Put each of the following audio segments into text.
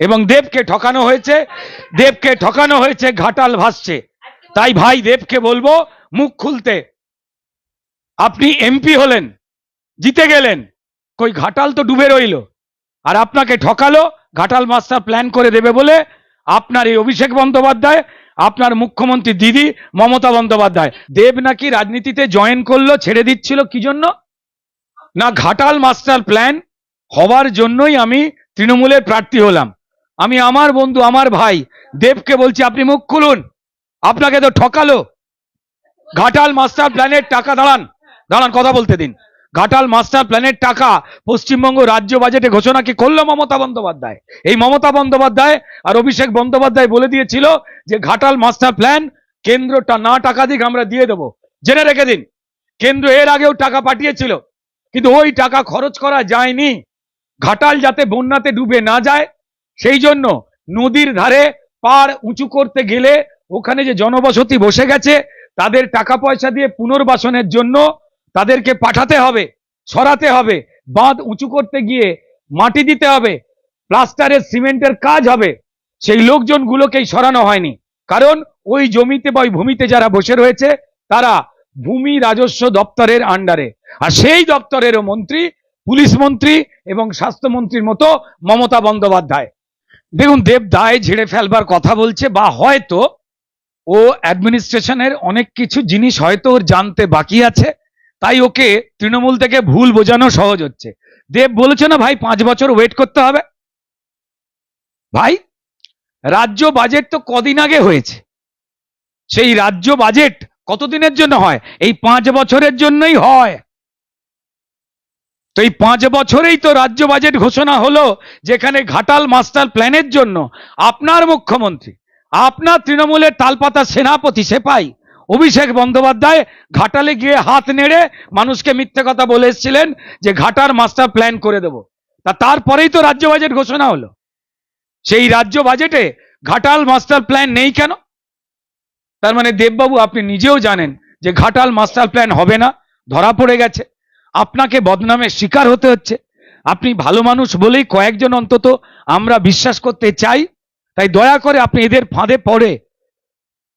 এবং দেবকে ঠকানো হয়েছে। দেবকে ঠকানো হয়েছে, ঘাটাল ভাসছে। তাই ভাই দেবকে বলব, মুখ খুলতে। আপনি এমপি হলেন, জিতে গেলেন। কই, ঘাটাল তো ডুবে রইল। আর আপনাকে ঠকালো, ঘাটাল মাস্টার প্ল্যান করে দেবে বলে আপনার এই অভিষেক বন্দ্যোপাধ্যায়, আপনার মুখ্যমন্ত্রী দিদি মমতা বন্দ্যোপাধ্যায়। দেব নাকি রাজনীতিতে জয়েন করল, ছেড়ে দিচ্ছিল কি জন্য? না, ঘাটাল মাস্টার প্ল্যান হবার জন্যই আমি তৃণমূলের প্রার্থী হলাম। আমি আমার বন্ধু, আমার ভাই, দেবকে বলছি, আপনি মুখ খুলুন। আপনাকে তো ঠকালো। ঘাটাল মাস্টার প্ল্যানের টাকা, দাঁড়ান দাঁড়ান, কথা বলতে দিন। ঘাটাল মাস্টার প্ল্যানের টাকা পশ্চিমবঙ্গ রাজ্য বাজেটে ঘোষণা কি করল মমতা বন্দ্যোপাধ্যায়? এই মমতা বন্দ্যোপাধ্যায় আর অভিষেক বন্দ্যোপাধ্যায় বলে দিয়েছিল যে ঘাটাল মাস্টার প্ল্যান কেন্দ্রটা না টাকা দিক, আমরা দিয়ে দেবো। জেনে রেখে দিন, কেন্দ্র এর আগেও টাকা পাঠিয়েছিল, কিন্তু ওই টাকা খরচ করা যায়নি। ঘাটাল যাতে বন্যাতে ডুবে না যায় সেই জন্য নদীর ধারে পার উঁচু করতে গেলে ওখানে যে জনবসতি বসে গেছে, তাদের টাকা পয়সা দিয়ে পুনর্বাসনের জন্য তাদেরকে পাঠাতে হবে সরাতে হবে, বাঁধ উঁচু করতে গিয়ে মাটি দিতে হবে, প্লাস্টারের সিমেন্টের কাজ হবে। সেই লোকজনগুলোকেই সরানো হয়নি। কারণ ওই জমিতে বা ওই ভূমিতে যারা বসে রয়েছে, তারা ভূমি রাজস্ব দপ্তরের আন্ডারে। আর সেই দপ্তরেরও মন্ত্রী, পুলিশ মন্ত্রী এবং স্বাস্থ্যমন্ত্রীর মতো মমতা বন্দ্যোপাধ্যায়। দেখুন, দেব দায় ঝেড়ে ফেলবার কথা বলছে বা হয়তো ও অ্যাডমিনিস্ট্রেশনের অনেক কিছু জিনিস হয়তো ওর জানতে বাকি আছে, তাই ওকে তৃণমূল থেকে ভুল বোঝানো সহজ হচ্ছে। দেব বলেছে না, ভাই, পাঁচ বছর ওয়েট করতে হবে। ভাই, রাজ্য বাজেট তো কদিন আগে হয়েছে। সেই রাজ্য বাজেট কতদিনের জন্য হয়? এই পাঁচ বছরের জন্যই হয়। তো এই পাঁচ বছরেই তো রাজ্য বাজেট ঘোষণা হলো যেখানে ঘাটাল মাস্টার প্ল্যানের জন্য আপনার মুখ্যমন্ত্রী, আপনার তৃণমূলের তালপাতা সেনাপতি সেপাই অভিষেক বন্দ্যোপাধ্যায় ঘাটালে গিয়ে হাত নেড়ে মানুষকে মিথ্যে কথা বলে এসেছিলেন যে ঘাটার মাস্টার প্ল্যান করে দেব। তা তারপরেই তো রাজ্য বাজেট ঘোষণা হলো। সেই রাজ্য বাজেটে ঘাটাল মাস্টার প্ল্যান নেই কেন? তার মানে দেববাবু, আপনি নিজেও জানেন যে ঘাটাল মাস্টার প্ল্যান হবে না, ধরা পড়ে গেছে। আপনাকে বদনামের শিকার হতে হচ্ছে। আপনি ভালো মানুষ বলেই কয়েকজন অন্তত আমরা বিশ্বাস করতে চাই। তাই দয়া করে আপনি এদের ফাঁদে পড়ে।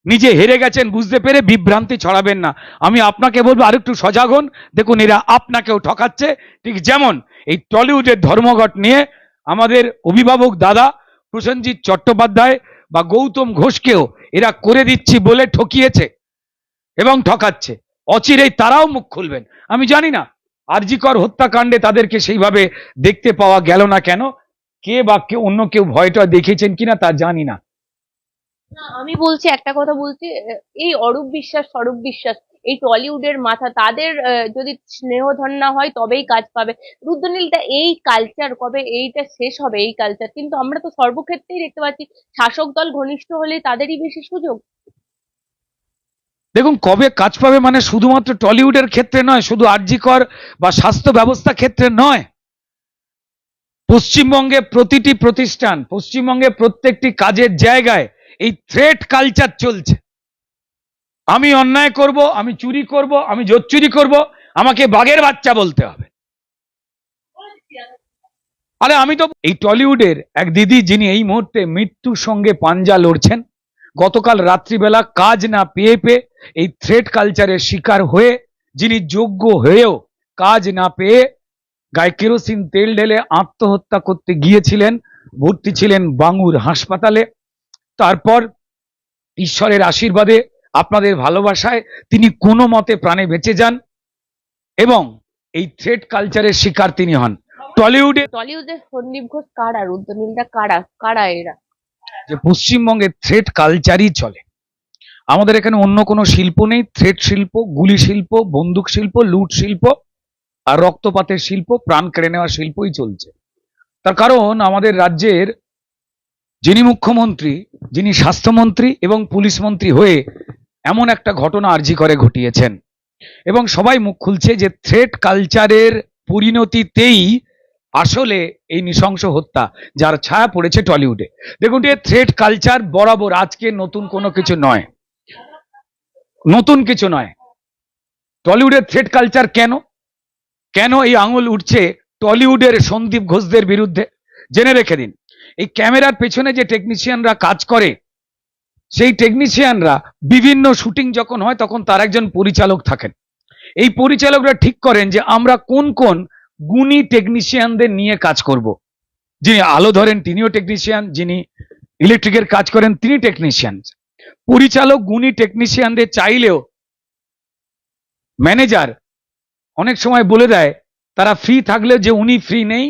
নিজে হেরে গেছেন, বুঝতে পেরে বিভ্রান্তি ছড়াবেন না। আমি আপনাকে বলব, আরেকটু সজাগ হন। দেখুন, এরা আপনাকেও ঠকাচ্ছে। ঠিক যেমন এই টলিউডের ধর্মঘট নিয়ে আমাদের অভিভাবক দাদা প্রসেনজিৎ চট্টোপাধ্যায় বা গৌতম ঘোষকেও এরা করে দিচ্ছি বলে ঠকিয়েছে এবং ঠকাচ্ছে। অচিরেই তারাও মুখ খুলবেন। আমি জানি না আরজিকর হত্যাকাণ্ডে তাদেরকে সেইভাবে দেখতে পাওয়া গেল না কেন? কে বা কে অন্য কেউ ভয়টা দেখিয়েছেন কিনা তা জানি না। আমি বলছি, একটা কথা বলছি এই অরূপ বিশ্বাস, স্বরূপ বিশ্বাস, এই টলিউডের মাথা, তাদের যদি স্নেহধন না হয় তবেই কাজ পাবে। রুদ্রনীলটা এই কালচার কবে এইটা শেষ হবে এই কালচার কিন্তু আমরা তো সর্বক্ষেত্রেই দেখতে পাচ্ছি, শাসক দল ঘনিষ্ঠ হলে তাদেরই বেশি সুযোগ। দেখুন, কবে কাজ পাবে মানে শুধুমাত্র টলিউডের ক্ষেত্রে নয়, শুধু আরজিকর বা স্বাস্থ্য ব্যবস্থা ক্ষেত্রে নয়। পশ্চিমবঙ্গে প্রতিটি প্রতিষ্ঠান, পশ্চিমবঙ্গে প্রত্যেকটি কাজের জায়গায় এই থ্রেট কালচার চলছে। আমি অন্যায় করব, আমি চুরি করব, আমি জোচ্চুরি করব, আমাকে বাঘের বাচ্চা বলতে হবে। আরে আমি তো এই টলিউডের এক দিদি যিনি এই মুহূর্তে মৃত্যুর সঙ্গে পাঞ্জা লড়ছেন গতকাল রাত্রিবেলা কাজ না পেয়ে পেয়ে এই থ্রেড কালচারের শিকার হয়ে, যিনি যোগ্য হয়েও কাজ না পেয়ে গায়ে কেরোসিন, তেল ঢেলে আত্মহত্যা করতে গিয়েছিলেন, ভর্তি ছিলেন বাঙুর হাসপাতালে। তারপর ঈশ্বরের আশীর্বাদে আপনাদের ভালোবাসায় তিনি কোনো মতে প্রাণে বেঁচে যান এবং এই থ্রেড কালচারের শিকার তিনি হন। টলিউডে টলিউডের সন্দীপ ঘোষ কারা? রুদ্রনীলটা কারা? কারা এরা? যে পশ্চিমবঙ্গে থ্রেড কালচারই চলে। আমাদের এখানে অন্য কোনো শিল্প নেই থ্রেড শিল্প, গুলি শিল্প, বন্দুক শিল্প, লুট শিল্প আর রক্তপাতের শিল্প, প্রাণ কেড়ে নেওয়ার শিল্পই চলছে। তার কারণ আমাদের রাজ্যের যিনি মুখ্যমন্ত্রী, যিনি স্বাস্থ্যমন্ত্রী এবং পুলিশ মন্ত্রী হয়ে এমন একটা ঘটনা আর্জি করে ঘটিয়েছেন। এবং সবাই মুখ খুলছে যে থ্রেড কালচারের পরিণতিতেই আসলে এই নৃশংস হত্যা যার ছায়া পড়েছে টলিউডে। দেখুন, এ থ্রেড কালচার বরাবর আজকে নতুন কোনো কিছু নয়। নতুন কিছু নয়। টলিউডের থ্রেড কালচার কেন? কেন এই আঙুল উঠছে টলিউডের সন্দীপ ঘোষদের বিরুদ্ধে? জেনে রেখে দিন। এই ক্যামেরার পেছনে যে টেকনিশিয়ানরা কাজ করে, সেই টেকনিশিয়ানরা বিভিন্ন শুটিং যখন হয়, তখন তার একজন পরিচালক থাকেন। এই পরিচালকরা ঠিক করেন যে আমরা কোন কোন গুণী টেকনিশিয়ানদের নিয়ে কাজ করব। যিনি আলো ধরেন, তিনিও টেকনিশিয়ান যিনি ইলেকট্রিকের কাজ করেন, তিনি টেকনিশিয়ান পরিচালক, গুণী টেকনিশিয়ানদের চাইলেও ম্যানেজার অনেক সময় বলে দেয়, তারা ফ্রি থাকলেও যে উনি ফ্রি নেই,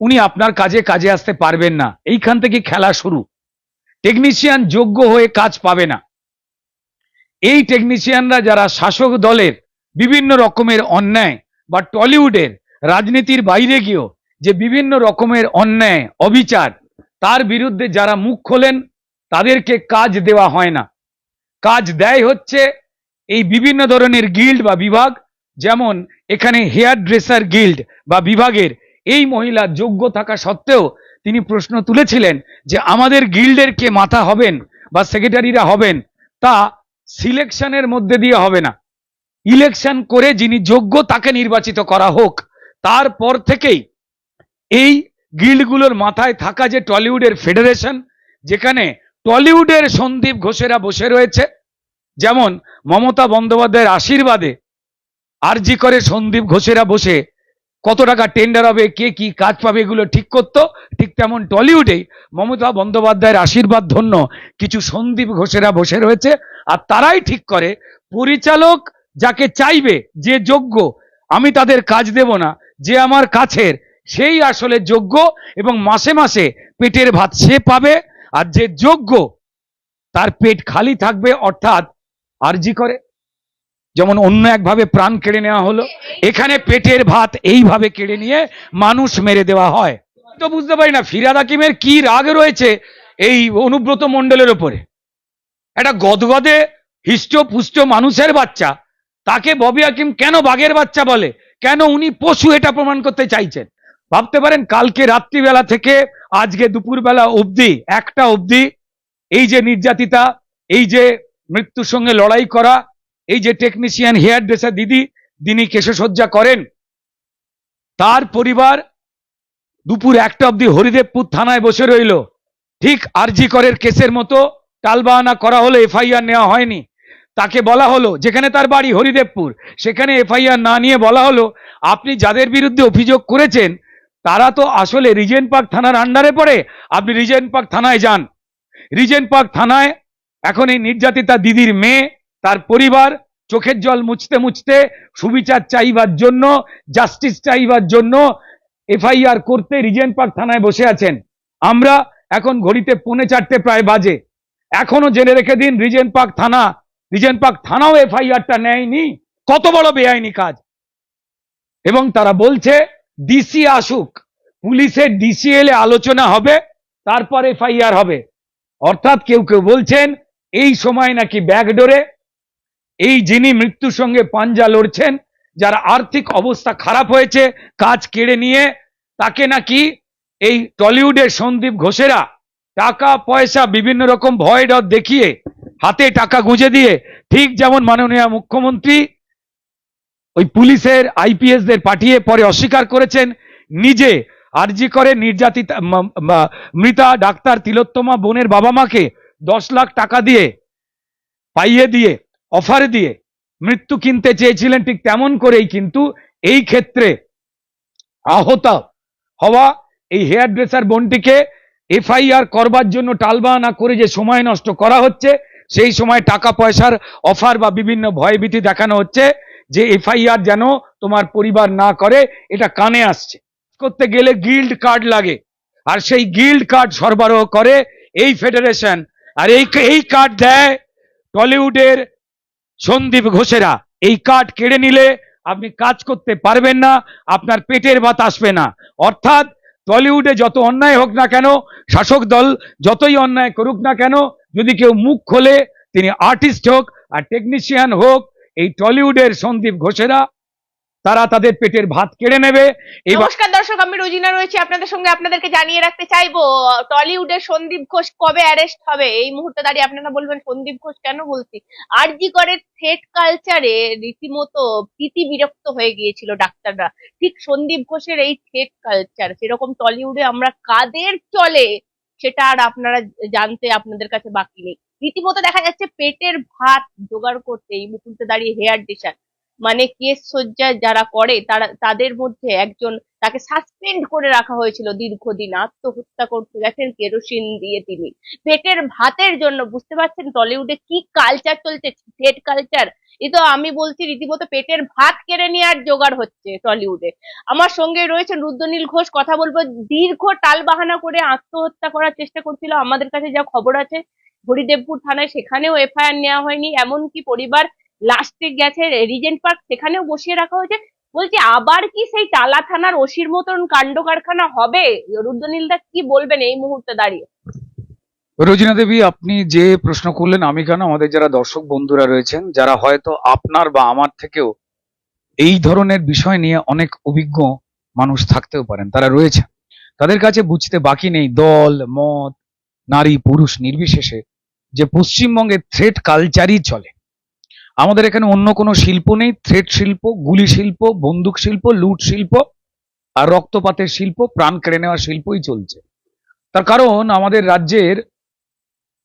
উনি আপনার কাজে কাজে আসতে পারবেন না। এইখান থেকে খেলা শুরু। টেকনিশিয়ান যোগ্য হয়ে কাজ পাবে না। এই টেকনিশিয়ানরা যারা শাসক দলের বিভিন্ন রকমের অন্যায় বা টলিউডের রাজনীতির বাইরে গিয়েও যে বিভিন্ন রকমের অন্যায়, অবিচার, তার বিরুদ্ধে যারা মুখ খোলেন, তাদেরকে কাজ দেওয়া হয় না। কাজ দেয় হচ্ছে এই বিভিন্ন ধরনের গিল্ড বা বিভাগ, যেমন এখানে হেয়ার ড্রেসার গিল্ড বা বিভাগের এই মহিলা যোগ্য থাকা সত্ত্বেও তিনি প্রশ্ন তুলেছিলেন যে আমাদের গিল্ডের কে মাথা হবেন বা সেক্রেটারিরা হবেন? তা সিলেকশনের মধ্যে দিয়ে হবে না। ইলেকশন করে যিনি যোগ্য তাকে নির্বাচিত করা হোক। তারপর থেকেই এই গিল্ডগুলোর মাথায় থাকা যে টলিউডের ফেডারেশন, যেখানে টলিউডের সন্দীপ ঘোষেরা বসে রয়েছে, যেমন মমতা বন্দ্যোপাধ্যায়ের আশীর্বাদে আরজি করে সন্দীপ ঘোষেরা বসে কত টাকা টেন্ডার হবে, কে কি কাজ পাবে এগুলো ঠিক করতো, ঠিক তেমন টলিউডেই মমতা বন্দ্যোপাধ্যায়ের আশীর্বাদ ধন্য কিছু সন্দীপ ঘোষেরা বসে রয়েছে, আর তারাই ঠিক করে, পরিচালক যাকে চাইবে, যে যোগ্য, আমি তাদের কাজ দেব না যে আমার কাছের, সেই আসলে যোগ্য এবং মাসে মাসে পেটের ভাত সে পাবে আর যে যোগ্য তার পেট খালি থাকবে অর্থাৎ আরজি করে। যেমন অন্য একভাবে প্রাণ কেড়ে নেওয়া হলো, এখানে পেটের ভাত এইভাবে কেড়ে নিয়ে মানুষ মেরে দেওয়া হয়। তো বুঝতে পারি না, ফিরাদ হাকিমের কি রাগ রয়েছে এই অনুব্রত মণ্ডলের ওপরে একটা গদগদে হিষ্ট পুষ্ট মানুষের বাচ্চা, তাকে ববি হাকিম কেন বাঘের বাচ্চা বলে? কেন উনি পশু এটা প্রমাণ করতে চাইছেন? ভাবতে পারেন, কালকে রাত্রিবেলা থেকে আজকে দুপুরবেলা অবধি, একটা অবধি, এই যে নির্যাতিতা, এই যে মৃত্যুর সঙ্গে লড়াই করা, এই যে টেকনিশিয়ান হেয়ার ড্রেসার দিদি যিনি কেশসজ্জা করেন, তার পরিবার দুপুর একটা অবধি হরিদেবপুর থানায় বসে রইল। ঠিক আরজি করের কেসের মতো টালবাহানা করা হলো এফআইআর নেওয়া হয়নি। তাকে বলা হলো, যেখানে তার বাড়ি হরিদেবপুর, সেখানে এফআইআর না নিয়ে বলা হলো, আপনি যাদের বিরুদ্ধে অভিযোগ করেছেন, তারা তো আসলে রিজেন পার্ক থানার আন্ডারে পড়ে, আপনি রিজেন পার্ক থানায় যান। রিজেন পার্ক থানায় এখন এই নির্যাতিতা দিদির মেয়ে, তার পরিবার, চোখের জল মুছতে মুছতে সুবিচার চাইবার জন্য, জাস্টিস চাইবার জন্য এফআইআর করতে রিজেন পার্ক থানায় বসে আছেন। আমরা এখন ঘড়িতে পৌনে চারটে প্রায় বাজে। এখনও জেনে রেখে দিন রিজেন পার্ক থানা রিজেন্ট পার্ক থানাও এফআইআরটা নেয়নি। কত বড় বেআইনি কাজ। এবং তারা বলছে ডিসি আসুক পুলিশের ডিসি এলে আলোচনা হবে, তারপর এফআইআর হবে। অর্থাৎ কেউ কেউ বলছেন, এই সময় নাকি ব্যাকডোরে এই যিনি মৃত্যুর সঙ্গে পাঞ্জা লড়ছেন, যার আর্থিক অবস্থা খারাপ হয়েছে, কাজ কেড়ে নিয়ে, তাকে নাকি এই টলিউডের সন্দীপ ঘোষেরা টাকা পয়সা বিভিন্ন রকম ভয় ডর দেখিয়ে হাতে টাকা গুঁজে দিয়ে, ঠিক যেমন মাননীয় মুখ্যমন্ত্রী ওই পুলিশের আইপিএস দের পাঠিয়ে পরে অস্বীকার করেছেন, নিজে আরজি করে নির্যাতিতা মৃতা ডাক্তার তিলোত্তমা বোনের বাবা মাকে দশ লাখ টাকা দিয়ে, পাইয়ে দিয়ে, অফার দিয়ে মৃত্যু কিনতে চেয়েছিলেন ঠিক তেমন করেই, কিন্তু এই ক্ষেত্রে আহত হওয়া এই হেয়ার ড্রেসার বোনটিকে এফআইআর করবার জন্য টালবাহানা করে যে সময় নষ্ট করা হচ্ছে সেই সময় টাকা পয়সার অফার বা বিভিন্ন ভয়ভীতি দেখানো হচ্ছে যে এফআইআর যেন তোমার পরিবার না করে, এটা কানে আসছে। করতে গেলে গিল্ড কার্ড লাগে। আর সেই গিল্ড কার্ড সরবরাহ করে এই ফেডারেশন আর এই এই কার্ড দেয় টলিউডের সন্দীপ ঘোষেরা। এই কার্ড কেড়ে নিলে আপনি কাজ করতে পারবেন না, আপনার পেটের ভাত আসবে না। অর্থাৎ টলিউডে যত অন্যায় হোক না কেন, শাসক দল যতই অন্যায় করুক না কেন যদি কেউ মুখ খোলে, তিনি আর্টিস্ট হোক আর টেকনিশিয়ান হোক, এই টলিউডের সন্দীপ ঘোষেরা, তারা তাদের পেটের ভাত কেড়ে নেবে। নমস্কার দর্শক, আমি রোজিনা রয়েছি। আপনাদের সঙ্গে আপনাদেরকে জানিয়ে রাখতে চাইব, টলিউডের সন্দীপ ঘোষ কবে অ্যারেস্ট হবে? এই মুহূর্তে দাঁড়িয়ে আপনারা বলবেন, সন্দীপ ঘোষ কেন বলছি? আরজি করে থ্রেট কালচারে রীতিমতো প্রীতি বিরক্ত হয়ে গিয়েছিল ডাক্তাররা। ঠিক সন্দীপ ঘোষের এই থ্রেট কালচার সেরকম টলিউডে আমরা কাদের চলে? সেটা আর আপনারা জানতে আপনাদের কাছে বাকি নেই। রীতিমতো দেখা যাচ্ছে পেটের ভাত জোগাড় করতে এই মুহূর্তে দাঁড়িয়ে হেয়ার ডিশার। মানে কেস সজ্জা যারা করে, তারা, তাদের মধ্যে একজন, তাকে সাসপেন্ড করে রাখা হয়েছিল দীর্ঘদিন আত্মহত্যা করতে গেছেন কেরোসিন দিয়ে তিনি। পেটের ভাতের জন্য, বুঝতে পারছেন টলিউডে কি কালচার চলছে? থ্রেড কালচার এ তো আমি বলছি রীতিমতো পেটের ভাত কেড়ে নেওয়ার জোগাড় হচ্ছে টলিউডে। আমার সঙ্গে রয়েছেন রুদ্রনীল ঘোষ, কথা বলব, দীর্ঘ টাল বাহানা করে আত্মহত্যা করার চেষ্টা করছিল, আমাদের কাছে যা খবর আছে, হরিদেবপুর থানায় সেখানেও এফআইআর নেওয়া হয়নি, এমনকি পরিবার লাস্টে গেছে রিজেন্ট পার্ক সেখানেও বসিয়ে রাখা হয়েছে। বলছি, আবার কি সেই টালা থানার ওসির মতন কাণ্ড কারখানা হবে? রুদ্রনীল রুদ্রনীলদা কি বলবেন এই মুহূর্তে দাঁড়িয়ে? রোজিনা দেবী, আপনি যে প্রশ্ন করলেন আমি কেন? আমাদের যারা দর্শক বন্ধুরা রয়েছেন, যারা হয়তো আপনার বা আমার থেকেও এই ধরনের বিষয় নিয়ে অনেক অভিজ্ঞ মানুষ থাকতেও পারেন, তারা রয়েছে তাদের কাছে বুঝতে বাকি নেই দল, মত, নারী, পুরুষ নির্বিশেষে যে পশ্চিমবঙ্গে থ্রেড কালচারই চলে। আমাদের এখানে অন্য কোনো শিল্প নেই। থ্রেড শিল্প, গুলি শিল্প, বন্দুক শিল্প, লুট শিল্প আর রক্তপাতের শিল্প, প্রাণ কেড়ে নেওয়ার শিল্পই চলছে। তার কারণ আমাদের রাজ্যের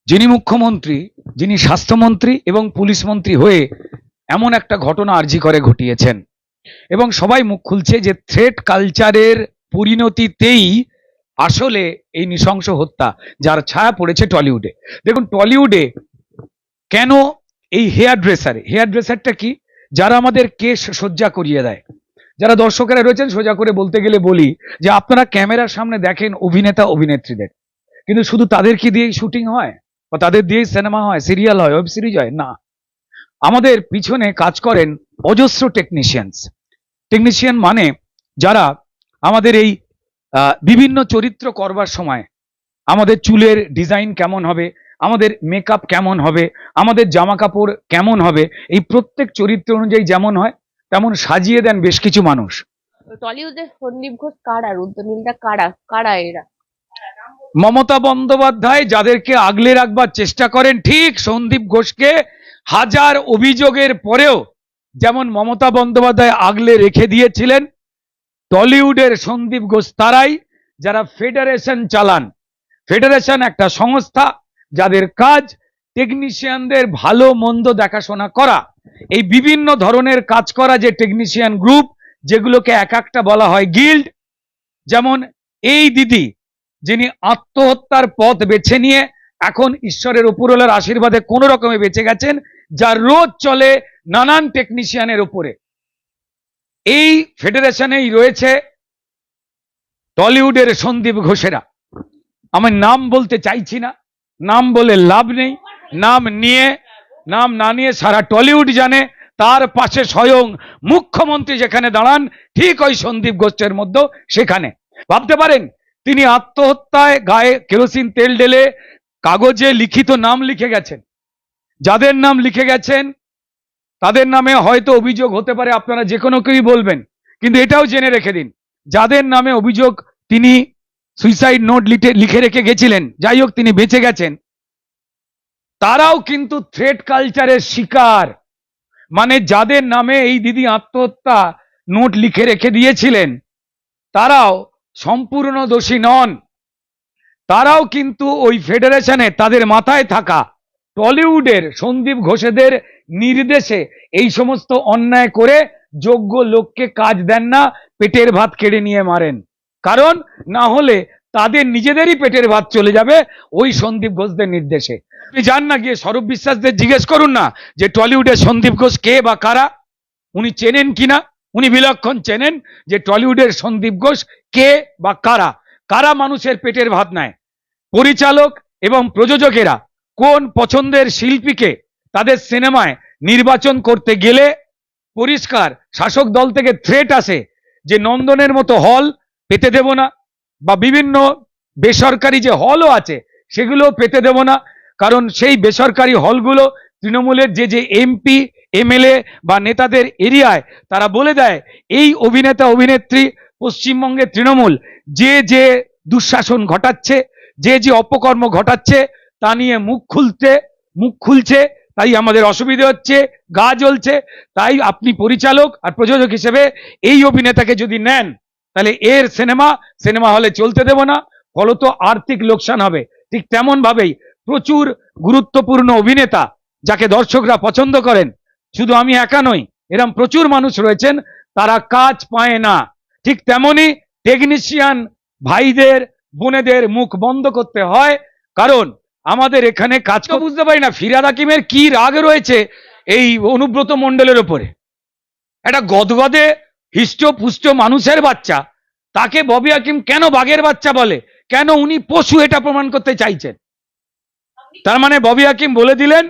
যিনি মুখ্যমন্ত্রী, যিনি স্বাস্থ্যমন্ত্রী এবং পুলিশ মন্ত্রী হয়ে এমন একটা ঘটনা আর্জি করে ঘটিয়েছেন। এবং সবাই মুখ খুলছে যে থ্রেড কালচারের পরিণতিতেই আসলে এই নৃশংস হত্যা, যার ছায়া পড়েছে টলিউডে। দেখুন, টলিউডে কেন এই হেয়ার ড্রেসার হেয়ার ড্রেসারটা কি? যারা আমাদের কেশ সজ্জা করিয়ে দেয়। যারা দর্শকেরা রয়েছেন, সোজা করে বলতে গেলে বলি যে, আপনারা ক্যামেরার সামনে দেখেন অভিনেতা, অভিনেত্রীদের। কিন্তু শুধু তাদেরকে দিয়েই শুটিং হয়? বা তাদের দিয়েই সিনেমা হয়, সিরিয়াল হয় ওয়েব সিরিজ হয়? না। আমাদের পিছনে কাজ করেন অজস্র টেকনিশিয়ানস টেকনিশিয়ান মানে যারা আমাদের এই বিভিন্ন চরিত্র করবার সময় আমাদের চুলের ডিজাইন কেমন হবে আমাদের মেকআপ কেমন হবে? আমাদের জামা কাপড় কেমন হবে? এই প্রত্যেক চরিত্র অনুযায়ী যেমন হয় তেমন সাজিয়ে দেন বেশ কিছু মানুষ। টলিউডের সন্দীপ ঘোষ কারা রুদ্রনীলদা কারা কারা এরা? মমতা বন্দ্যোপাধ্যায় যাদেরকে আগলে রাখবার চেষ্টা করেন ঠিক সন্দীপ ঘোষকে হাজার অভিযোগের পরেও যেমন মমতা বন্দ্যোপাধ্যায় আগলে রেখে দিয়েছিলেন টলিউডের সন্দীপ ঘোষ তারাই যারা ফেডারেশন চালান। ফেডারেশন একটা সংস্থা যাদের কাজ টেকনিশিয়ানদের ভালো, মন্দ দেখাশোনা করা। এই বিভিন্ন ধরনের কাজ করা যে টেকনিশিয়ান গ্রুপ যেগুলোকে এক একটা বলা হয় গিল্ড যেমন এই দিদি, যিনি আত্মহত্যার পথ বেছে নিয়ে এখন ঈশ্বরের উপরওয়ালার আশীর্বাদে কোনো রকমে বেঁচে গেছেন যার রোজ চলে নানান টেকনিশিয়ানের উপরে। এই ফেডারেশনেই রয়েছে টলিউডের সন্দীপ ঘোষেরা। আমি নাম বলতে চাইছি না। নাম বলে লাভ নেই, নাম নিয়ে, নাম না নিয়ে সারা টলিউড জানে, তার পাশে স্বয়ং মুখ্যমন্ত্রী যেখানে দাঁড়ান, ঠিক ওই সন্দীপ ঘোষের মধ্যে সেখানে। ভাবতে পারেন, তিনি আত্মহত্যায় গায়ে কেরোসিন তেল ঢেলে কাগজে লিখিত নাম লিখে গেছেন। যাদের নাম লিখে গেছেন, তাদের নামে হয়তো অভিযোগ হতে পারে, আপনারা যে কোনো কেউই বলবেন। কিন্তু এটাও জেনে রেখে দিন, যাদের নামে অভিযোগ তিনি সুইসাইড নোট লিখে লিখে রেখে গেছিলেন। যাই হোক, তিনি বেঁচে গেছেন। তারাও কিন্তু থ্রেড কালচারের শিকার। মানে যাদের নামে এই দিদি আত্মহত্যা নোট লিখে রেখে দিয়েছিলেন, তারাও সম্পূর্ণ দোষী নন। তারাও কিন্তু ওই ফেডারেশনে তাদের মাথায় থাকা টলিউডের, সন্দীপ ঘোষেদের নির্দেশে এই সমস্ত অন্যায় করে যোগ্য লোককে কাজ দেন না, পেটের ভাত কেড়ে নিয়ে মারেন। কারণ না হলে তাদের নিজেদেরই পেটের ভাত চলে যাবে ওই সন্দীপ ঘোষদের নির্দেশে। আপনি যান না গিয়ে স্বরূপ বিশ্বাসদের জিজ্ঞেস করুন না যে টলিউডের সন্দীপ ঘোষ কে বা কারা, উনি চেনেন কিনা? উনি বিলক্ষণ চেনেন যে টলিউডের সন্দীপ ঘোষ কে বা কারা? কারা মানুষের পেটের ভাত নেয়? পরিচালক এবং প্রযোজকেরা কোন পছন্দের শিল্পীকে তাদের সিনেমায় নির্বাচন করতে গেলে পরিষ্কার শাসক দল থেকে থ্রেট আসে যে নন্দনের মতো হল পেতে দেব না। বা বিভিন্ন বেসরকারি যে হলও আছে সেগুলো পেতে দেব না। কারণ সেই বেসরকারি হলগুলো তৃণমূলের যে যে এমপি, এমএলএ বা নেতাদের এরিয়ায়, তারা বলে দেয়, এই অভিনেতা, অভিনেত্রী, পশ্চিমবঙ্গের তৃণমূল, যে যে দুঃশাসন ঘটাচ্ছে, যে যে অপকর্ম ঘটাচ্ছে, তা নিয়ে মুখ খুলতে, মুখ খুলছে, তাই আমাদের অসুবিধে হচ্ছে, গা জ্বলছে, তাই আপনি পরিচালক আর প্রযোজক হিসেবে এই অভিনেতাকে যদি নেন তাহলে এর সিনেমা সিনেমা হলে চলতে দেব না ফলত আর্থিক লোকসান হবে। ঠিক তেমন ভাবেই প্রচুর গুরুত্বপূর্ণ অভিনেতা যাকে দর্শকরা পছন্দ করেন শুধু আমি একা নই এরম প্রচুর মানুষ রয়েছেন তারা কাজ পায় না। ঠিক তেমনি টেকনিশিয়ান ভাইদের বোনেদের মুখ বন্ধ করতে হয় কারণ আমাদের এখানে কাজ বুঝতে পারি না ফিরাদ হাকিমের কি রাগ রয়েছে এই অনুব্রত মণ্ডলের ওপরে একটা গদগদে হৃষ্টপুষ্ট মানুষের বাচ্চা। তাকে ববি হাকিম কেন বাঘের বাচ্চা বলে? কেন উনি পশু এটা প্রমাণ করতে চাইছেন? তার মানে ববি হাকিম বলে দিলেন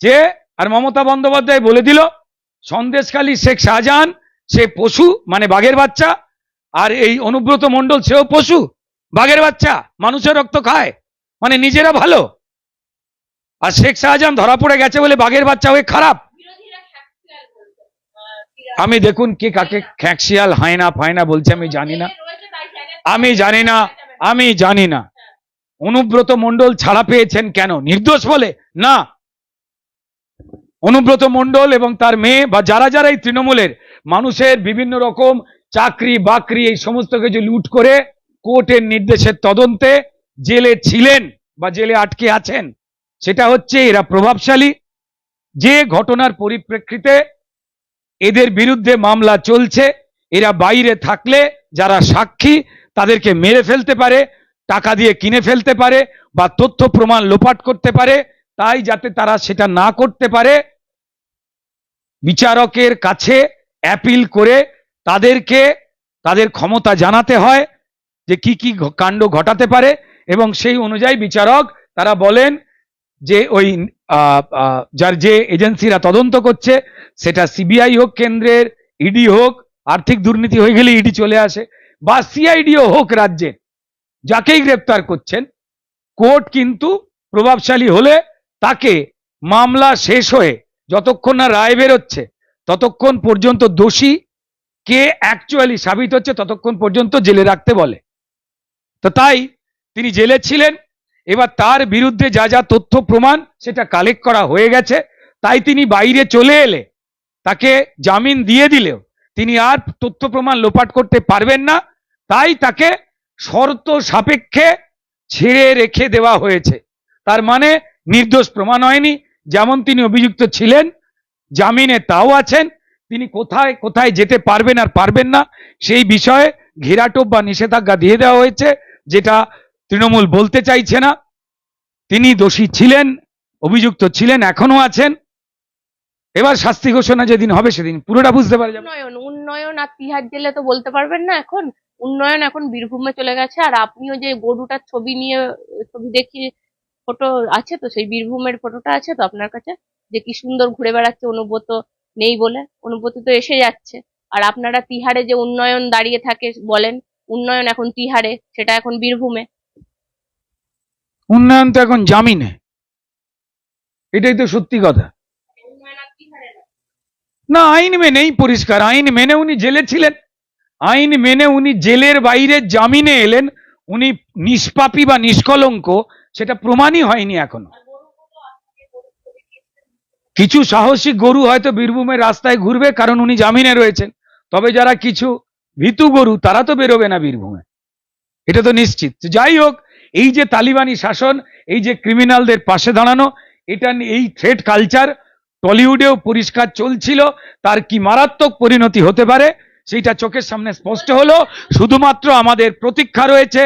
যে, আর মমতা বন্দ্যোপাধ্যায় বলে দিল, সন্দেশখালী শেখ শাহজাহান, সে পশু মানে বাঘের বাচ্চা, আর এই অনুব্রত মণ্ডল, সেও পশু, বাঘের বাচ্চা, মানুষের রক্ত খায় মানে নিজেরা ভালো। আর শেখ শাহজাহান ধরা পড়ে গেছে বলে বাঘের বাচ্চা হয়ে খারাপ। আমি দেখুন কে কাকে খ্যাকশিয়াল, হায়না ফায়না বলছে, আমি জানি না। আমি জানি না, আমি জানি না। অনুব্রত মণ্ডল ছাড়া পেয়েছেন কেন? নির্দোষ বলে? না। অনুব্রত মণ্ডল এবং তার মেয়ে বা যারা যারা এই তৃণমূলের মানুষের বিভিন্ন রকম চাকরি বাকরি, এই সমস্ত কিছু লুট করে কোর্টের নির্দেশের তদন্তে জেলে ছিলেন বা জেলে আটকে আছেন, সেটা হচ্ছে এরা প্রভাবশালী। যে ঘটনার পরিপ্রেক্ষিতে এদের বিরুদ্ধে মামলা চলছে। এরা বাইরে থাকলে যারা সাক্ষী, তাদেরকে মেরে ফেলতে পারে, টাকা দিয়ে কিনে ফেলতে পারে বা তথ্য প্রমাণ লোপাট করতে পারে। তাই যাতে তারা সেটা না করতে পারে, বিচারকের কাছে অ্যাপিল করে তাদেরকে, তাদের ক্ষমতা জানাতে হয় যে কি কি কাণ্ড ঘটাতে পারে এবং সেই অনুযায়ী বিচারক তারা বলেন যে ওই যার যে এজেন্সিরা তদন্ত করছে, সেটা সিবিআই হোক, কেন্দ্রের ইডি হোক, আর্থিক দুর্নীতি হয়ে গেলে ইডি চলে আসে, বা সিআইডিও হোক রাজ্যে, যাকেই গ্রেপ্তার করছেন, কোর্ট কিন্তু প্রভাবশালী হলে তাকে মামলা শেষ হয়ে যতক্ষণ না রায় বেরোচ্ছে, ততক্ষণ পর্যন্ত দোষী কে অ্যাকচুয়ালি সাবিত হচ্ছে, ততক্ষণ পর্যন্ত জেলে রাখতে বলে। তো তাই তিনি জেলে ছিলেন এবার তার বিরুদ্ধে যা যা তথ্য প্রমাণ সেটা কালেক্ট করা হয়ে গেছে। তাই তিনি বাইরে চলে এলে, তাকে জামিন দিয়ে দিলেও তিনি আর তথ্য প্রমাণ লোপাট করতে পারবেন না। তাই তাকে শর্ত সাপেক্ষে ছেড়ে রেখে দেওয়া হয়েছে। তার মানে নির্দোষ প্রমাণ হয়নি। যেমন তিনি অভিযুক্ত ছিলেন, জামিনে তাও আছেন। তিনি কোথায় কোথায় যেতে পারবেন আর পারবেন না, সেই বিষয়ে ঘেরাটোপ বা নিষেধাজ্ঞা দিয়ে দেওয়া হয়েছে, যেটা তৃণমূল বলতে চাইছে না। তিনি দোষী ছিলেন, অভিযুক্ত ছিলেন এখনও আছেন। এবার শাস্তি ঘোষণা যেদিন হবে সেদিন। পুরোটা বুঝতে পারা উন্নয়ন উন্নয়ন আর তিহার জেলে তো বলতে পারবেন না এখন। উন্নয়ন এখন বীরভূমে চলে গেছে। আর আপনিও যে গরুটার ছবি নিয়ে, ছবি দেখি, ফটো আছে তো, সেই বীরভূমের ফটোটা আছে তো আপনার কাছে? যে কি সুন্দর ঘুরে বেড়াচ্ছে, অনুব্রত নেই বলে। অনুব্রত তো এসে যাচ্ছে। আর আপনারা তিহারে যে উন্নয়ন দাঁড়িয়ে থাকে বলেন, উন্নয়ন এখন তিহারে, সেটা এখন বীরভূমে। উন্নয়ন তো এখন জামিনে। এটাই তো সত্যি কথা। না, আইন মেনেই পরিষ্কার। আইন মেনে উনি জেলে ছিলেন। আইন মেনে উনি জেলের বাইরে জামিনে এলেন। উনি নিষ্পাপী বা নিষ্কলঙ্ক, সেটা প্রমাণই হয়নি এখনও। কিছু সাহসী গরু হয়তো বীরভূমের রাস্তায় ঘুরবে, কারণ উনি জামিনে রয়েছেন। তবে যারা কিছু ভীতু গরু, তারা তো বেরোবে না বীরভূমে। এটা তো নিশ্চিত। যাই হোক এই যে তালিবানি শাসন, এই যে ক্রিমিনালদের পাশে দাঁড়ানো, এটা এই থ্রেড কালচার টলিউডেও পরিষ্কার চলছিল, তার কি মারাত্মক পরিণতি হতে পারে, সেইটা চোখের সামনে স্পষ্ট হলো। শুধুমাত্র আমাদের প্রতীক্ষা রয়েছে,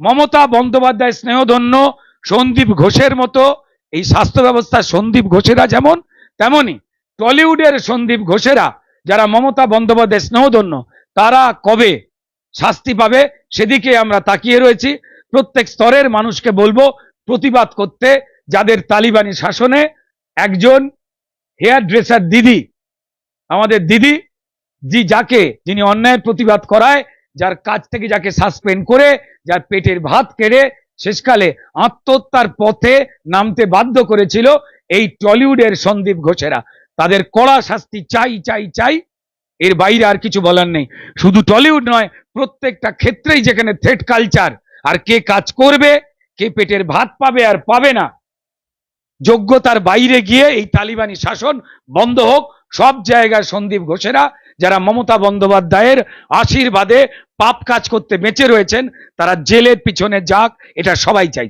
মমতা বন্দ্যোপাধ্যায় স্নেহধন্য, সন্দীপ ঘোষের মতো, এই স্বাস্থ্য ব্যবস্থার সন্দীপ ঘোষেরা যেমন তেমনি টলিউডের সন্দীপ ঘোষেরা, যারা মমতা বন্দ্যোপাধ্যায় স্নেহধন্য, তারা কবে শাস্তি পাবে, সেদিকে আমরা তাকিয়ে রয়েছি। প্রত্যেক স্তরের মানুষকে বলব প্রতিবাদ করতে যাদের তালিবানি শাসনে একজন হেয়ার ড্রেসার দিদি, আমাদের দিদি, জি যাকে যিনি অন্যায়ের প্রতিবাদ করায়, যার কাজ থেকে যাকে সাসপেন্ড করে, যার পেটের ভাত কেড়ে শেষকালে আত্মহত্যার পথে নামতে বাধ্য করেছিল এই টলিউডের সন্দীপ ঘোষেরা। তাদের কড়া শাস্তি চাই চাই চাই, এর বাইরে আর কিছু বলার নেই। শুধু টলিউড নয়, প্রত্যেকটা ক্ষেত্রেই যেখানে থ্রেট কালচার আর কে কাজ করবে, কে পেটের ভাত পাবে আর পাবে না। যোগ্যতার বাইরে গিয়ে এই তালিবানি শাসন বন্ধ হোক, সব জায়গায় সন্দীপ ঘোষেরা, যারা মমতা বন্দ্যোপাধ্যায়ের আশীর্বাদে পাপ কাজ করতে বেঁচে রয়েছেন, তারা জেলের পিছনে যাক, এটা সবাই চাই